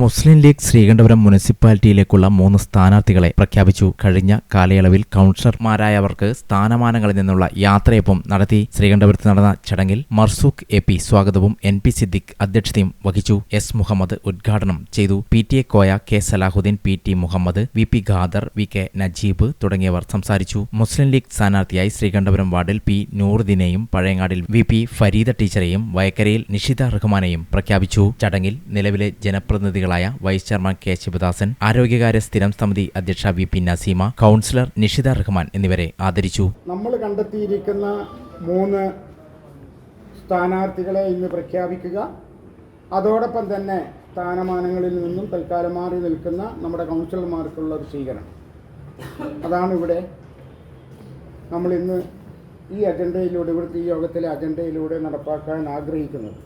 മുസ്ലിം league Sreekandapuram മുനിസിപ്പാലിറ്റിയിലേക്കുള്ള മൂന്ന് സ്ഥാനാർത്ഥികളെ പ്രഖ്യാപിച്ചു. കഴിഞ്ഞ കാലയളവിൽ കൗൺസിലർമാരായവർക്ക് സ്ഥാനമാനങ്ങളിൽ നിന്നുള്ള യാത്രയൊപ്പം നടത്തി ശ്രീകണ്ഠപുരത്ത് നടന്ന ചടങ്ങിൽ മർസൂഖ് എ പി സ്വാഗതവും എൻ പി സിദ്ദിഖ് അധ്യക്ഷതയും വഹിച്ചു. എസ് മുഹമ്മദ് ഉദ്ഘാടനം ചെയ്തു. P T A Koya K Salahuddin P T Muhammad V P Khader V K Najeeb തുടങ്ങിയവർ സംസാരിച്ചു. മുസ്ലിം ലീഗ് സ്ഥാനാർത്ഥിയായി ശ്രീകണ്ഠപുരം വാർഡിൽ പി നൂറുദ്ദീനെയും പഴയങ്ങാടിൽ വി പി ഫരീദ ടീച്ചറെയും വയക്കരയിൽ നിഷിത റഹ്മാനെയും പ്രഖ്യാപിച്ചു. ചടങ്ങിൽ നിലവിലെ ജനപ്രതിനിധികളായ വൈസ് ചെയർമാൻ കെ ശിവദാസൻ ആരോഗ്യകാര്യ സ്ഥിരം സമിതി അധ്യക്ഷ V P Naseema councillor Nishitha Rahman എന്നിവരെ ആദരിച്ചു. നമ്മൾ കണ്ടെത്തിയിരിക്കുന്ന മൂന്ന് സ്ഥാനാർത്ഥികളെ ഇന്ന് പ്രഖ്യാപിക്കുക. അതോടൊപ്പം തന്നെ സ്ഥാനമാനങ്ങളിൽ നിന്നും തൽക്കാലം മാറി നിൽക്കുന്ന നമ്മുടെ കൗൺസിലർമാർക്കുള്ള ഒരു സ്വീകരണം. അതാണ് ഇവിടെ നമ്മൾ ഇന്ന് ഈ അജണ്ടയിലൂടെ ഇവിടുത്തെ ഈ യോഗത്തിലെ അജണ്ടയിലൂടെ നടപ്പാക്കാൻ ആഗ്രഹിക്കുന്നത്.